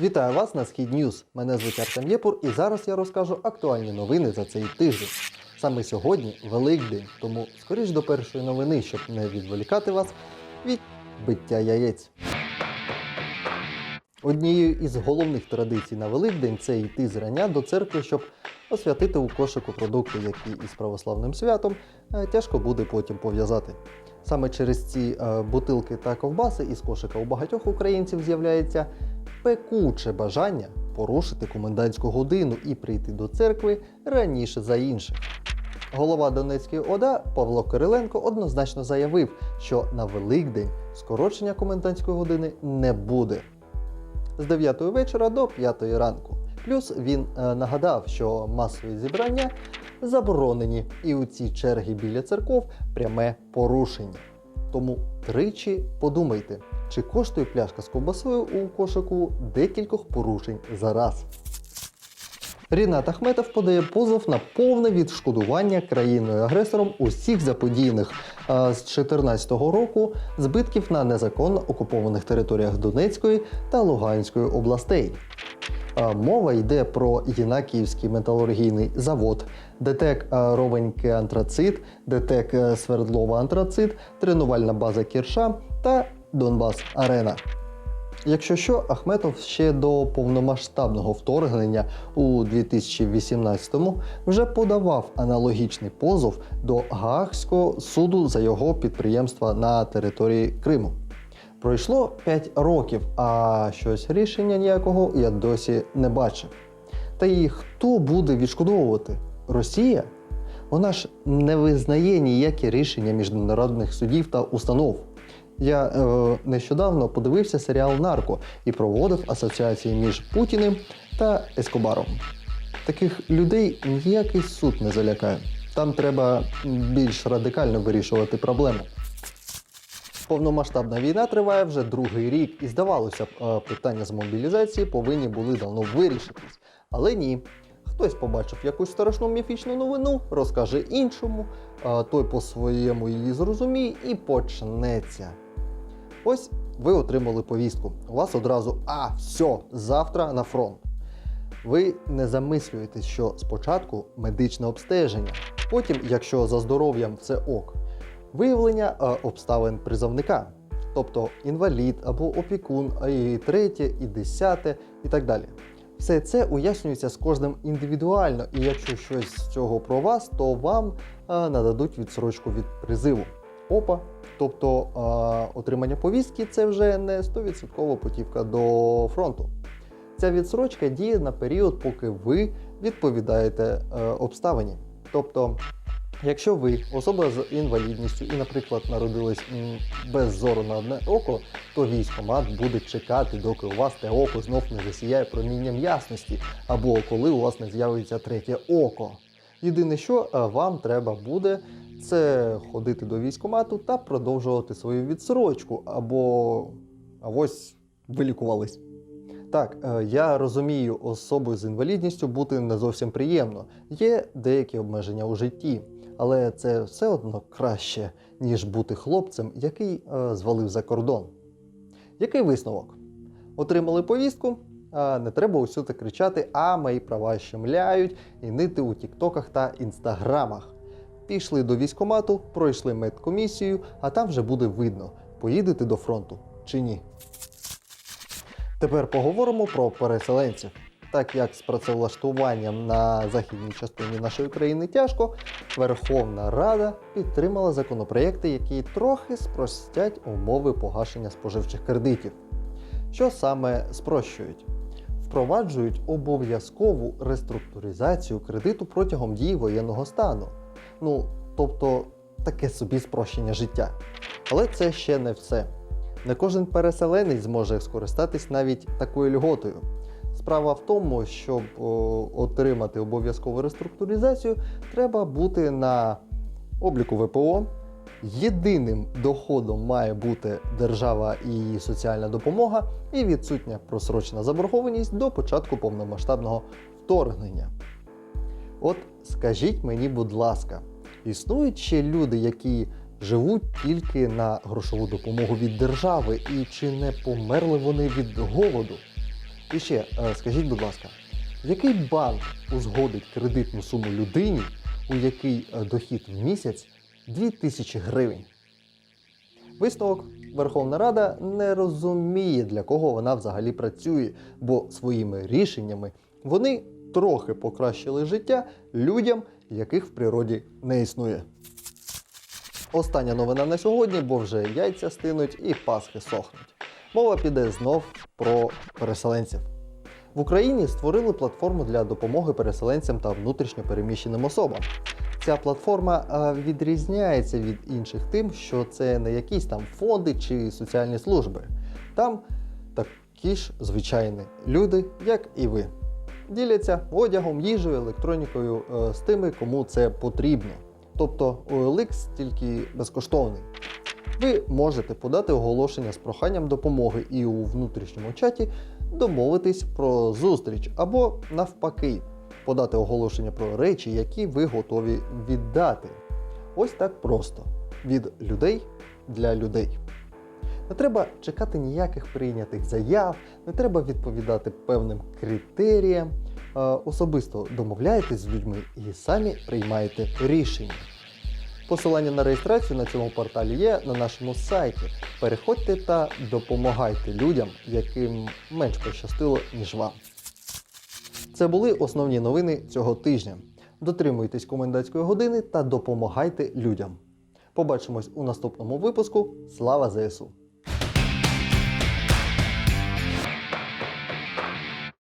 Вітаю вас на Схід Ньюз. Мене звуть Артем Єпур, і зараз я розкажу актуальні новини за цей тиждень. Саме сьогодні Великдень, тому скоріш до першої новини, щоб не відволікати вас від биття яєць. Однією із головних традицій на Великдень це йти зрання до церкви, щоб освятити у кошику продукти, які із православним святом е, тяжко буде потім пов'язати. Саме через ці е, бутилки та ковбаси із кошика у багатьох українців з'являється пекуче бажання порушити комендантську годину і прийти до церкви раніше за інших. Голова Донецької ОДА Павло Кириленко однозначно заявив, що на Великдень скорочення комендантської години не буде з 9 вечора до 5 ранку. Плюс він е, нагадав, що масові зібрання заборонені, і у ці черги біля церков пряме порушення. Тому тричі подумайте, чи коштує пляшка з ковбасою у кошику декількох порушень за раз. Рінат Ахметов подає позов на повне відшкодування країною-агресором усіх заподіяних з 2014 року збитків на незаконно окупованих територіях Донецької та Луганської областей. Мова йде про Єнакіївський металургійний завод, ДТЕК а, Ровеньке Антрацит, ДТЕК Свердлова Антрацит, тренувальна база Кірша та Донбас Арена. Якщо що, Ахметов ще до повномасштабного вторгнення у 2018-му вже подавав аналогічний позов до Гаагського суду за його підприємства на території Криму. Пройшло 5 років, а щось рішення ніякого я досі не бачив. Та і хто буде відшкодовувати? Росія? Вона ж не визнає ніякі рішення міжнародних судів та установ. Я е, нещодавно подивився серіал Нарко і проводив асоціації між Путіним та Ескобаром. Таких людей ніякий суд не залякає. Там треба більш радикально вирішувати проблему. Повномасштабна війна триває вже другий рік, і здавалося б, е, питання з мобілізації повинні були давно вирішитись. Але ні. Хтось побачив якусь страшну міфічну новину, розкаже іншому, той по-своєму її зрозуміє і почнеться. Ось ви отримали повістку. У вас одразу а, все, завтра на фронт. Ви не замислюєтесь, що спочатку медичне обстеження, потім, якщо за здоров'ям все ок, виявлення обставин призовника, тобто інвалід або опікун, а і третє, і десяте, і так далі. Все це уяснюється з кожним індивідуально, і якщо щось з цього про вас, то вам е, нададуть відсрочку від призиву. ОПА, тобто е, отримання повістки це вже не 100% путівка до фронту. Ця відсрочка діє на період, поки ви відповідаєте е, обставині. Тобто, якщо ви особа з інвалідністю і, наприклад, народились без зору на одне око, то військомат буде чекати, доки у вас те око знов не засіяє промінням ясності, або коли у вас не з'явиться третє око. Єдине, що е, вам треба буде, це ходити до військомату та продовжувати свою відсрочку, або а ось вилікувались. Так, е, я розумію, особою з інвалідністю бути не зовсім приємно. Є деякі обмеження у житті, але це все одно краще, ніж бути хлопцем, який е, звалив за кордон. Який висновок? Отримали повістку, а не треба усюди кричати, а мої права щемляють і нити у тіктоках та інстаграмах. Пішли до військомату, пройшли медкомісію, а там вже буде видно, поїдете до фронту чи ні. Тепер поговоримо про переселенців. Так як з працевлаштуванням на західній частині нашої країни тяжко, Верховна Рада підтримала законопроекти, які трохи спростять умови погашення споживчих кредитів. Що саме спрощують? Впроваджують обов'язкову реструктуризацію кредиту протягом дії воєнного стану. Ну, тобто таке собі спрощення життя. Але це ще не все. Не кожен переселенець зможе скористатись навіть такою льготою. Справа в тому, щоб отримати обов'язкову реструктуризацію, треба бути на обліку ВПО. Єдиним доходом має бути держава і її соціальна допомога, і відсутня просрочена заборгованість до початку повномасштабного вторгнення. От скажіть мені, будь ласка, існують ще люди, які живуть тільки на грошову допомогу від держави, і чи не померли вони від голоду? І ще е, скажіть, будь ласка, який банк узгодить кредитну суму людині, у який е, дохід в місяць 2000 гривень? Висновок Верховна Рада не розуміє, для кого вона взагалі працює, бо своїми рішеннями вони трохи покращили життя людям, яких в природі не існує. Остання новина на сьогодні, бо вже яйця стинуть і пасхи сохнуть. Мова піде знов про переселенців. В Україні створили платформу для допомоги переселенцям та внутрішньо переміщеним особам. Ця платформа відрізняється від інших тим, що це не якісь там фонди чи соціальні служби. Там такі ж звичайні люди, як і ви. Діляться одягом, їжею, електронікою е, з тими, кому це потрібно. Тобто OLX тільки безкоштовний. Ви можете подати оголошення з проханням допомоги і у внутрішньому чаті домовитись про зустріч або навпаки подати оголошення про речі, які ви готові віддати. Ось так просто від людей для людей. Не треба чекати ніяких прийнятих заяв, не треба відповідати певним критеріям. Е, Особисто домовляєтесь з людьми і самі приймаєте рішення. Посилання на реєстрацію на цьому порталі є на нашому сайті. Переходьте та допомагайте людям, яким менш пощастило, ніж вам. Це були основні новини цього тижня. Дотримуйтесь комендантської години та допомагайте людям. Побачимось у наступному випуску. Слава ЗСУ!